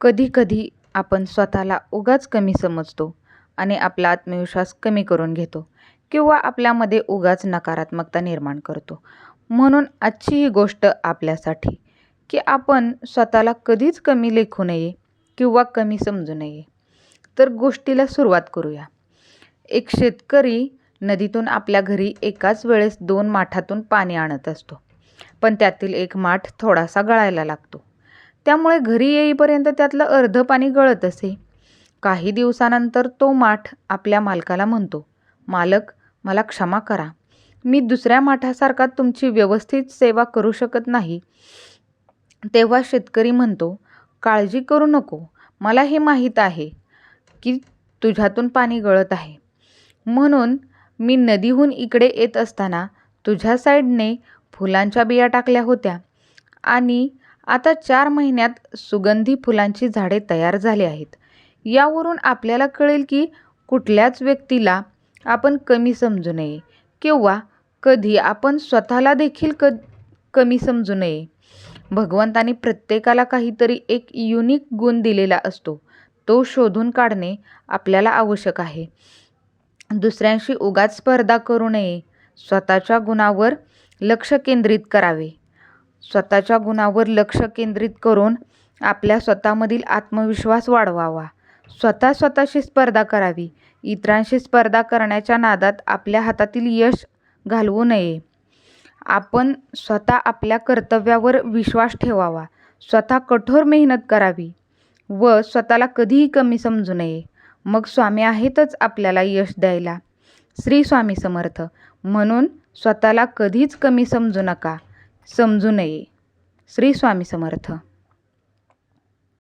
कधीकधी आपण स्वतःला उगाच कमी समजतो आणि आपला आत्मविश्वास कमी करून घेतो किंवा आपल्यामध्ये उगाच नकारात्मकता निर्माण करतो. म्हणून आजची ही गोष्ट आपल्यासाठी की आपण स्वतःला कधीच कमी लेखू नये किंवा कमी समजू नये. तर गोष्टीला सुरुवात करूया. एक शेतकरी नदीतून आपल्या घरी एकाच वेळेस दोन माठातून पाणी आणत असतो. पण त्यातील एक माठ थोडासा गळायला लागतो. त्यामुळे घरी येईपर्यंत त्यातलं अर्धं पाणी गळत असे. काही दिवसानंतर तो माठ आपल्या मालकाला म्हणतो मालक मला क्षमा करा. मी दुसऱ्या माठासारखा तुमची व्यवस्थित सेवा करू शकत नाही. तेव्हा शेतकरी म्हणतो काळजी करू नको. मला हे माहीत आहे की तुझ्यातून पाणी गळत आहे. म्हणून मी नदीहून इकडे येत असताना तुझ्या साईडने फुलांच्या बिया टाकल्या होत्या आणि आता चार महिन्यात सुगंधी फुलांची झाडे तयार झाली आहेत. यावरून आपल्याला कळेल की कुठल्याच व्यक्तीला आपण कमी समजू नये किंवा कधी आपण स्वतःला देखील क कमी समजू नये. भगवंताने प्रत्येकाला काहीतरी एक युनिक गुण दिलेला असतो. तो शोधून काढणे आपल्याला आवश्यक आहे. दुसऱ्यांशी उगाच स्पर्धा करू नये. स्वतःच्या गुणावर लक्ष केंद्रित करावे. स्वतःच्या गुणावर लक्ष केंद्रित करून आपल्या स्वतःमधील आत्मविश्वास वाढवावा. स्वतः स्वतःशी स्पर्धा करावी. इतरांशी स्पर्धा करण्याच्या नादात आपल्या हातातील यश घालवू नये. आपण स्वतः आपल्या कर्तव्यावर विश्वास ठेवावा. स्वतः कठोर मेहनत करावी व स्वतःला कधीही कमी समजू नये. मग स्वामी आहेतच आपल्याला यश द्यायला. श्री स्वामी समर्थ. म्हणून स्वतःला कधीच कमी समजू नका. समजू नये. श्री स्वामी समर्थ.